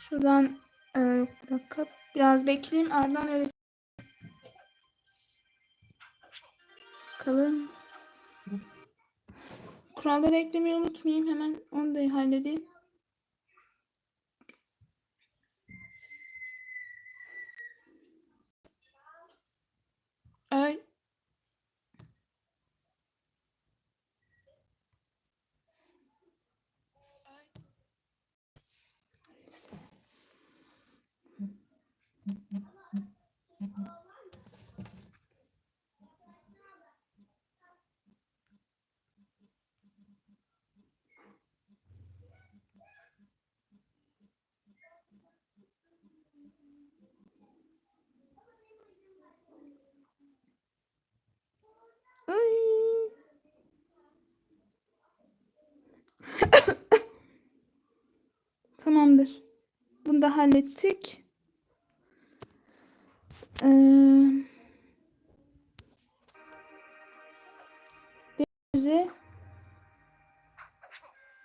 Şuradan e, bir biraz bekleyeyim ardından öyle bakalım. Kuralları eklemeyi unutmayayım. Hemen onu da halledeyim. Ay. Ay. Tamamdır. Bunu da hallettik. Ee,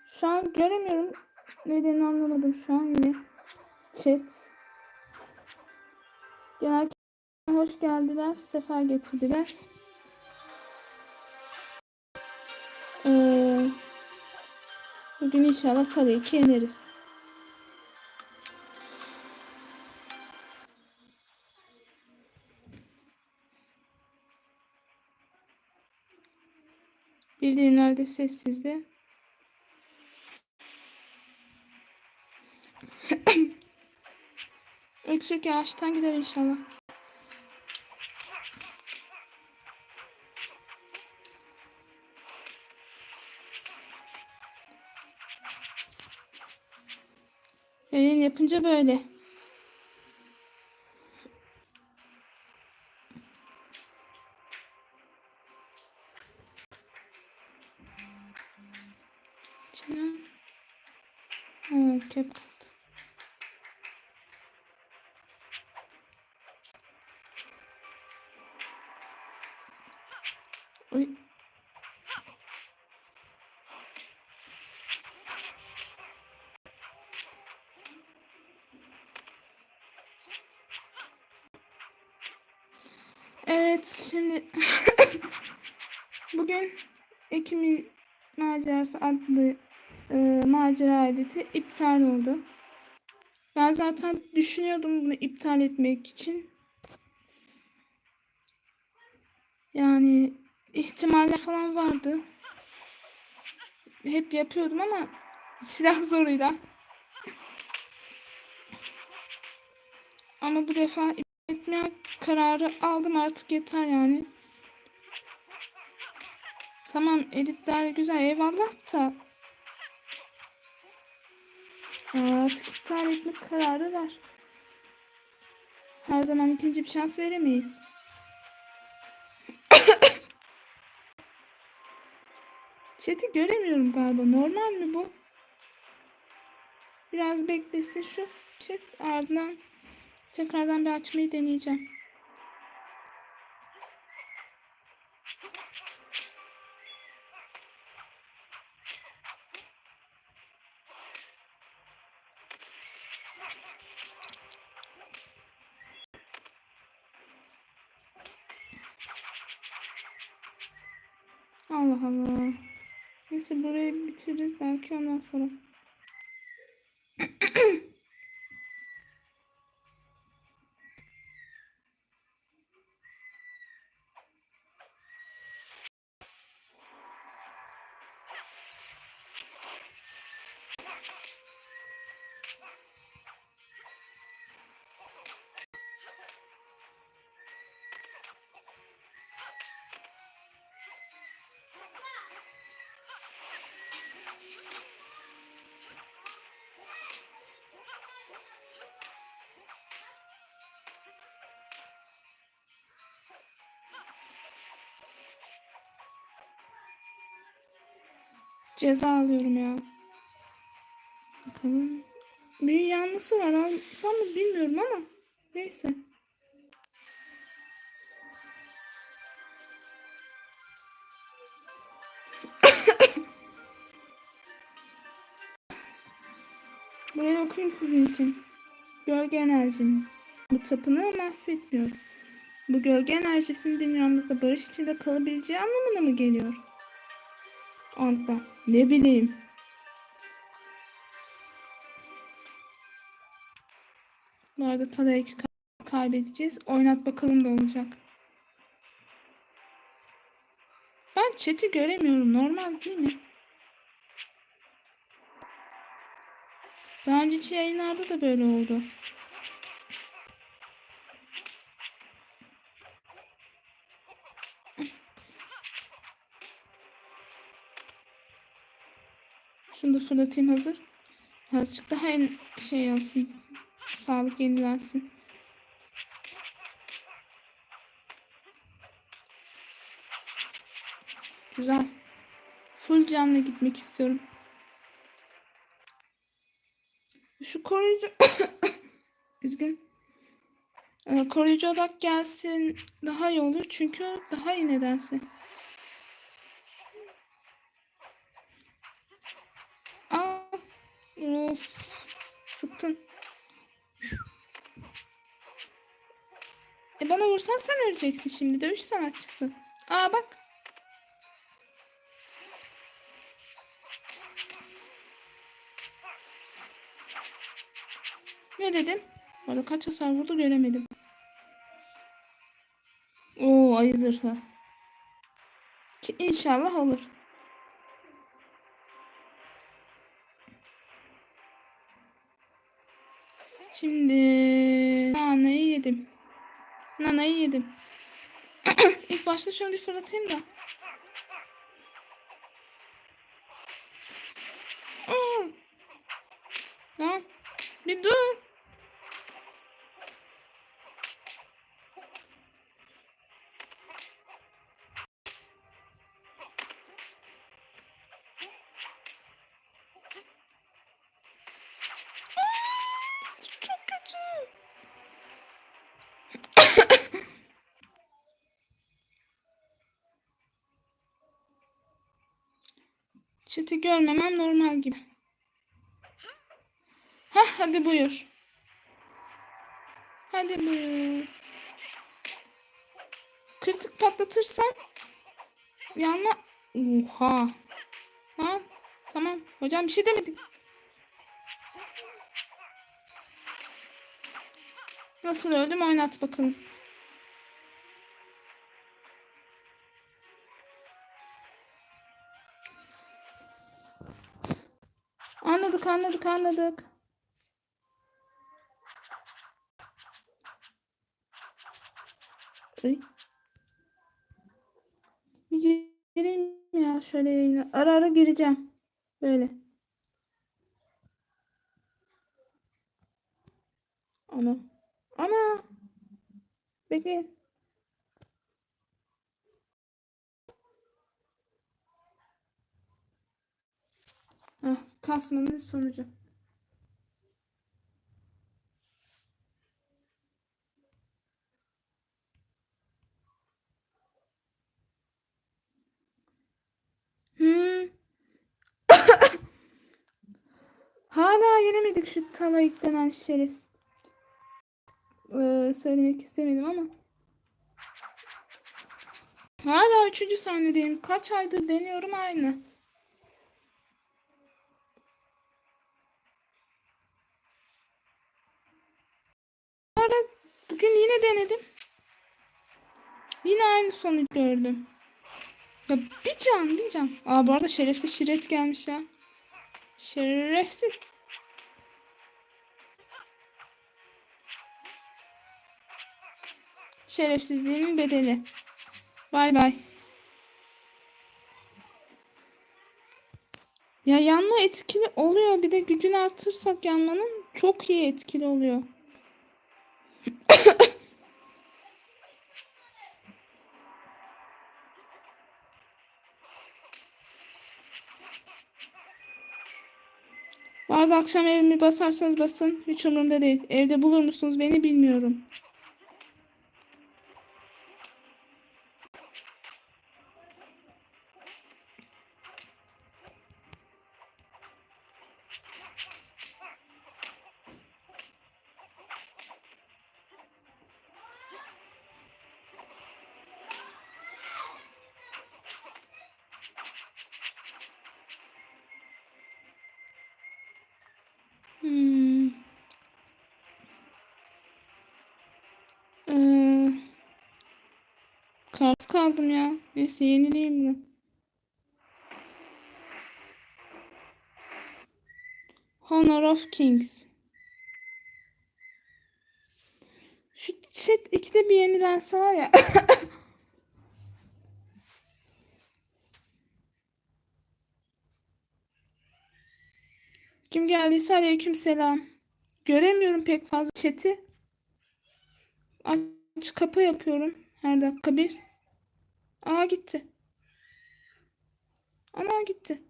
şu an göremiyorum. Nedenini anlamadım şu an yine. Chat. Genel hoş geldiler. Sefa getirdiler. Ee, bugün inşallah tabii ki yeneriz. Bildirimlerde sessizdi. Öksürük yağıştan gider inşallah. Yayın yapınca böyle. CapCut. Oy. Evet şimdi bugün Ekim'in macerası adlı macera editi iptal oldu. Ben zaten düşünüyordum bunu iptal etmek için. Yani ihtimaller falan vardı. Hep yapıyordum ama silah zoruyla. Ama bu defa iptal etmeye kararı aldım artık yeter yani. Tamam editler güzel eyvallah da artık iptal etme kararı var. Her zaman ikinci bir şans veremeyiz. Chat'i göremiyorum galiba. Normal mi bu? Biraz beklesin şu chat ardından tekrardan bir açmayı deneyeceğim. Neyse burayı bitiririz belki ondan sonra. Ceza alıyorum ya. Bakalım. Bir yanlısı var. Alsam mı bilmiyorum ama. Neyse. Burayı okuyayım sizin için. gölge enerjimi. Bu tapınağı mahvetmiyor. Bu gölge enerjisinin dünyamızda barış içinde kalabileceği anlamına mı geliyor? Ant-Man. Ne bileyim. Bu arada Tada'yı ka- kaybedeceğiz. Oynat bakalım da olacak. Ben chat'i göremiyorum. Normal değil mi? Daha önceki yayınlarda da böyle oldu. Fırlatayım hazır. Azıcık daha en şey olsun. Sağlık yenilensin. Güzel. Full canla gitmek istiyorum. Şu koruyucu... Üzgün. Ee, koruyucu odak gelsin daha iyi olur. Çünkü daha iyi nedense. Of. Sıktın. E bana vursan sen öleceksin şimdi. Dövüş sanatçısı. Aa bak. Ne dedim? Orada kaç hasar vurdu göremedim. Oo ayı zırhı. Ki inşallah olur. Şimdi nanayı yedim. Nanayı yedim. İlk başta şunu bir fırlatayım da. Lan bir dur. Görmemem normal gibi. Hah hadi buyur. Hadi buyur. Kritik patlatırsam yanma. Oha. Ha? Tamam. Hocam bir şey demedik. Nasıl öldüm oynat bakalım. Anladık anladık anladık. Ay. Gireyim ya şöyle yayına. Ara ara gireceğim. Böyle. Ana. Ana. Bekleyin. Ah, kasmanın sonucu. Hmm. Hala yenemedik şu Talayık denen şerif. Ee, söylemek istemedim ama. Hala üçüncü sahnedeyim. Kaç aydır deniyorum aynı. Aynı sonuç gördüm. Ya bir can bir can. Aa bu arada şerefsiz şiret gelmiş ya. Şerefsiz. Şerefsizliğimin bedeli. Bay bay. Ya yanma etkili oluyor. Bir de gücünü artırsak yanmanın çok iyi etkili oluyor. Arada akşam evimi basarsanız basın. Hiç umurumda değil. Evde bulur musunuz beni bilmiyorum. Hmm. Ee, kart kaldım ya. Neyse yenileyim bunu. Honor of Kings. Şu chat ikide bir yenilense var ya. Kim geldiyse aleyküm selam. Göremiyorum pek fazla chat'i. Aç kapa yapıyorum her dakika bir. Aa gitti. Ana gitti.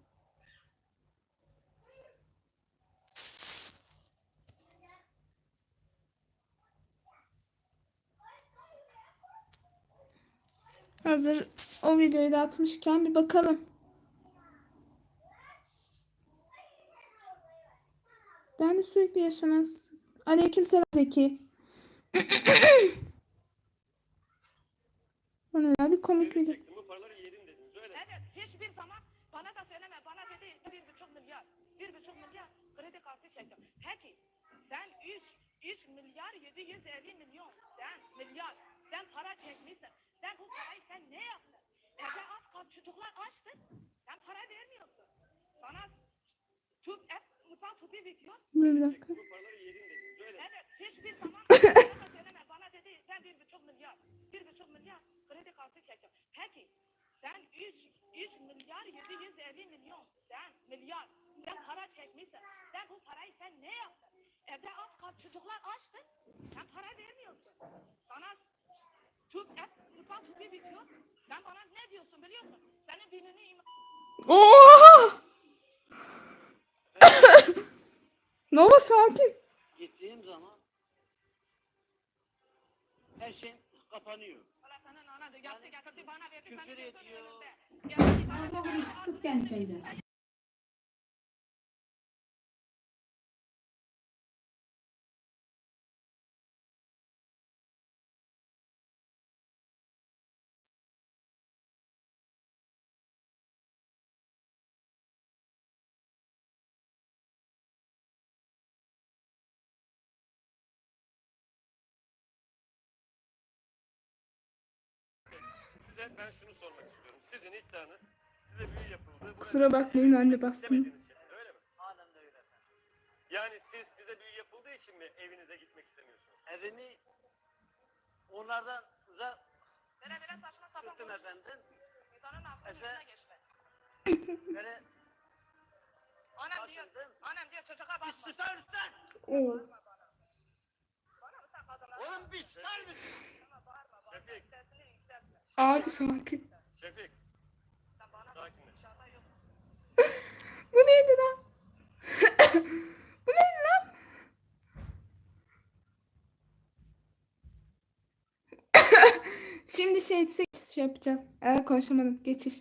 Hazır o videoyu da atmışken bir bakalım. Ben de sürekli yaşamaz. Aleykümselam Zeki. Bu ne ya? Bir komik video. Bu paraları yedin dediniz öyle. Evet, hiçbir zaman bana da söyleme. Bana dedi bir buçuk milyar, bir buçuk milyar kredi kartı çektim. Peki, sen üç, üç milyar yedi yüz elli milyon, sen milyar, sen para çekmişsin. Sen bu parayı sen ne yaptın? Evde aç kal, çocuklar açtı. Sen para vermiyorsun. Sana tüp, et, mutfak tüpü bitiyor. Dur bir dakika. Evet, hiçbir zaman bana da söyleme. Bana dedi ben bir buçuk milyar, bir buçuk milyar kredi kartı çektim. Peki, sen üç, üç milyar yedi yüz elli milyon, sen milyar, sen para çekmişsin. Sen bu parayı sen ne yaptın? Evde aç kal, çocuklar açtı. Sen para vermiyorsun. Sana tüp, et, mutfak tüpü bitiyor. Sen bana ne diyorsun biliyorsun? Senin dinini iman... Oha! Nova sakin. Gittiğim zaman her şey kapanıyor. Allah senin ana da yaptı getirdi bana verdi. Küfür ediyor. Kız kentinde. Ben şunu sormak istiyorum. Sizin iddianız size büyü yapıldı. Kusura bakmayın anne bastım. Öyle mi? De öyle efendim. Yani siz size büyü yapıldığı için mi evinize gitmek istemiyorsunuz? Evimi onlardan uzak Böyle böyle saçma sapan tuttum konuşma. efendim. İnsanın aklının Efe- geçmez. Böyle Annem diyor, Taşındım. annem diyor çocuğa bir bakma. susar mısın? Oo. Bana mı sen kadınlar? Oğlum bir susar mısın? Bana bağırma, bağırma. Şefik. Abi sakin. Şefik. Sakin. Bu neydi lan? Bu neydi lan? Şimdi şey sekiz yapacağız. Eğer konuşamadım. Geçiş.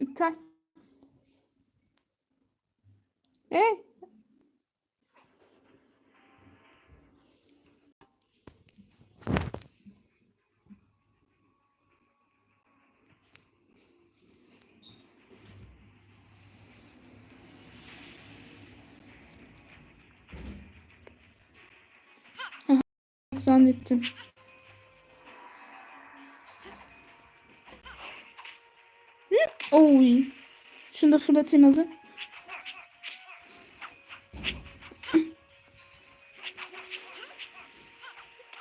İptal. Hey. Zannettim. Hı? Oy. Şunu da fırlatayım hazır.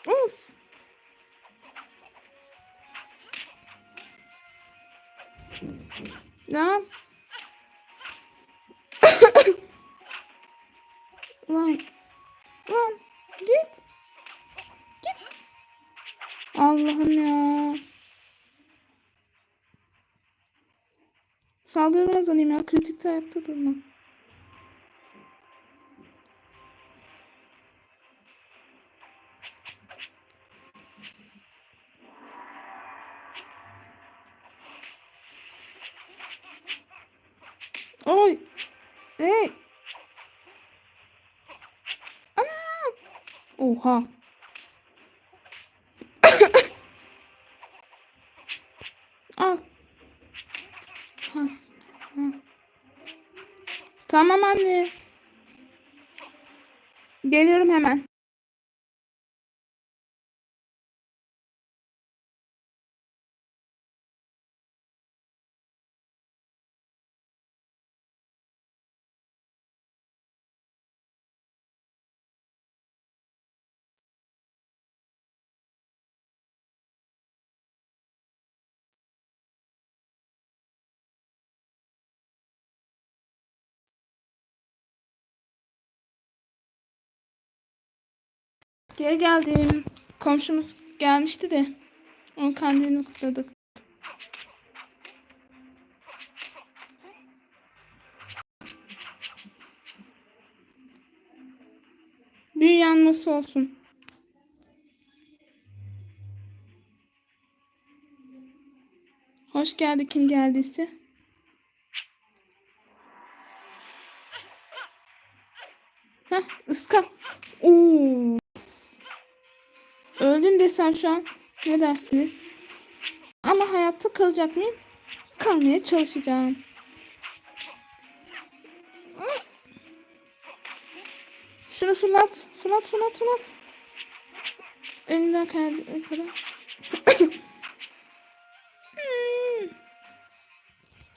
Of. Lan. Saldırmaz alayım ya. Kritikte ayakta durma. Oy. Hey. Anam. Oha. Al. Has. Tamam anne. Geliyorum hemen. Geri geldim. Komşumuz gelmişti de. Onun kandilini kutladık. Büyü yanması olsun. Hoş geldi kim geldiyse. Heh, ıska. Oo. Öldüm desem şu an. Ne dersiniz? Ama hayatta kalacak mıyım? Kalmaya çalışacağım. Şunu fırlat. Fırlat fırlat fırlat. Önünden kaydı.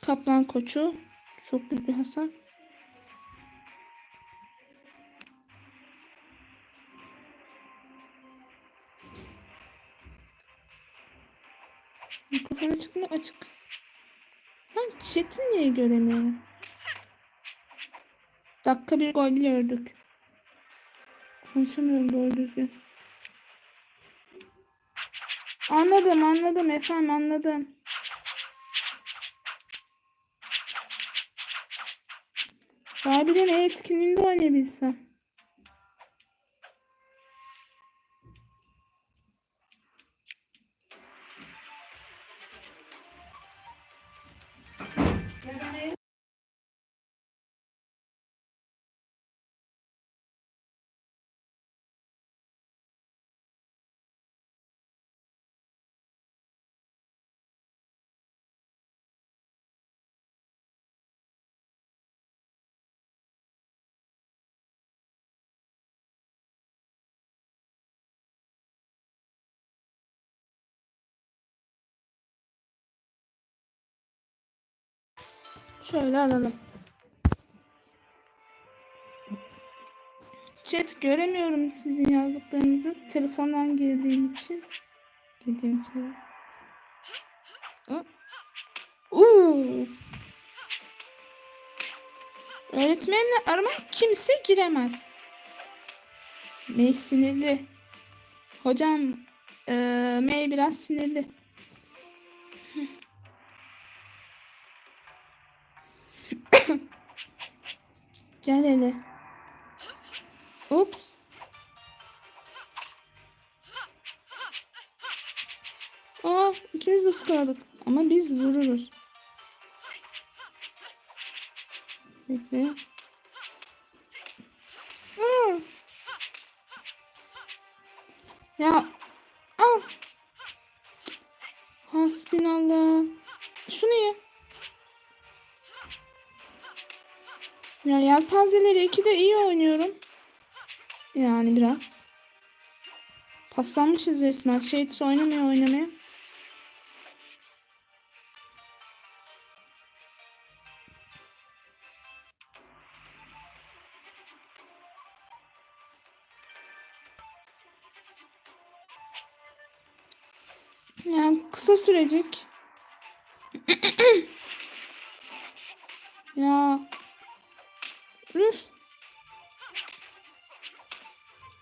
Kaplan koçu. Çok büyük bir hasar. Mikrofon açık. Ben chat'i niye göremiyorum? Dakika bir gol gördük. Konuşamıyorum doğru düzgün. Anladım anladım efendim anladım. Harbiden el etkinliğinde oynayabilsem. Şöyle alalım. Chat göremiyorum sizin yazdıklarınızı. Telefondan girdiğim için. Girdiğim için. Öğretmenimle arama kimse giremez. May sinirli. Hocam eee May biraz sinirli. Gel hele. Ups. Aa ikimiz de ıskaladık. Ama biz vururuz. Bekle. Ya yelpazeleri 2'de iyi oynuyorum. Yani biraz. Paslanmışız resmen. Shades oynamaya oynamaya. Yani kısa sürecek. ya.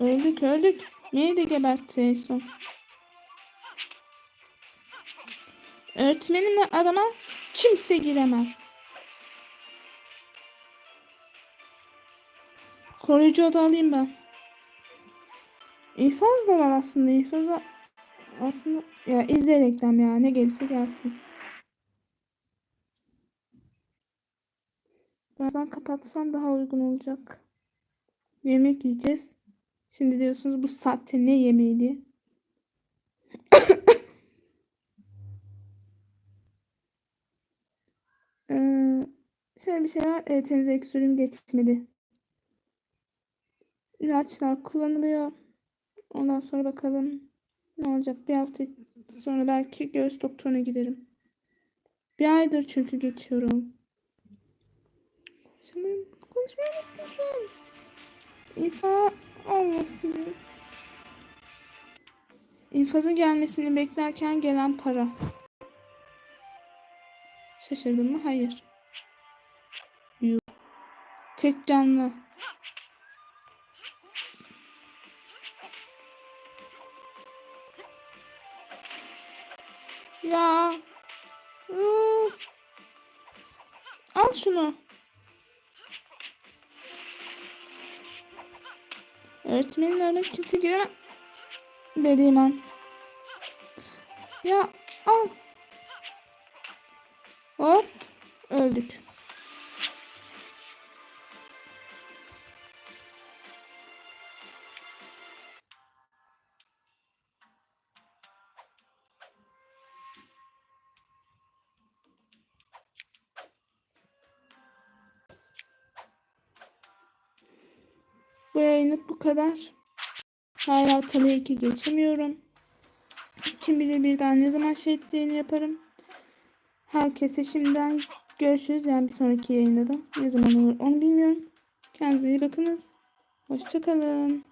Öldük öldük. Neyi de gebertti son. Öğretmenimle arama kimse giremez. Koruyucu oda alayım ben. İfaz da var aslında. İfaza aslında ya izle reklam ya ne gelirse gelsin. Birazdan kapatsam daha uygun olacak. Yemek yiyeceğiz. Şimdi diyorsunuz bu saatte ne yemeği. Ee, Şöyle bir şey var. Evet tenzek sürüm geçmedi. İlaçlar kullanılıyor. Ondan sonra bakalım ne olacak. Bir hafta sonra belki göğüs doktoruna giderim. Bir aydır çünkü geçiyorum. Şimdi konuşmayı unutmuşum. İfa olmasın. İnfazın gelmesini beklerken gelen para. Şaşırdın mı? Hayır. Yuh. Tek canlı. Ya. Yuh. Al şunu. Öğretmenin önüne kimse giremez. Dediğim an. Ya al. Hop. Öldük. Kadar. Hala tabii ki geçemiyorum. Kim bilir bir daha ne zaman şehit yayını yaparım. Herkese şimdiden görüşürüz. Yani bir sonraki yayında da ne zaman olur onu bilmiyorum. Kendinize iyi bakınız. Hoşçakalın.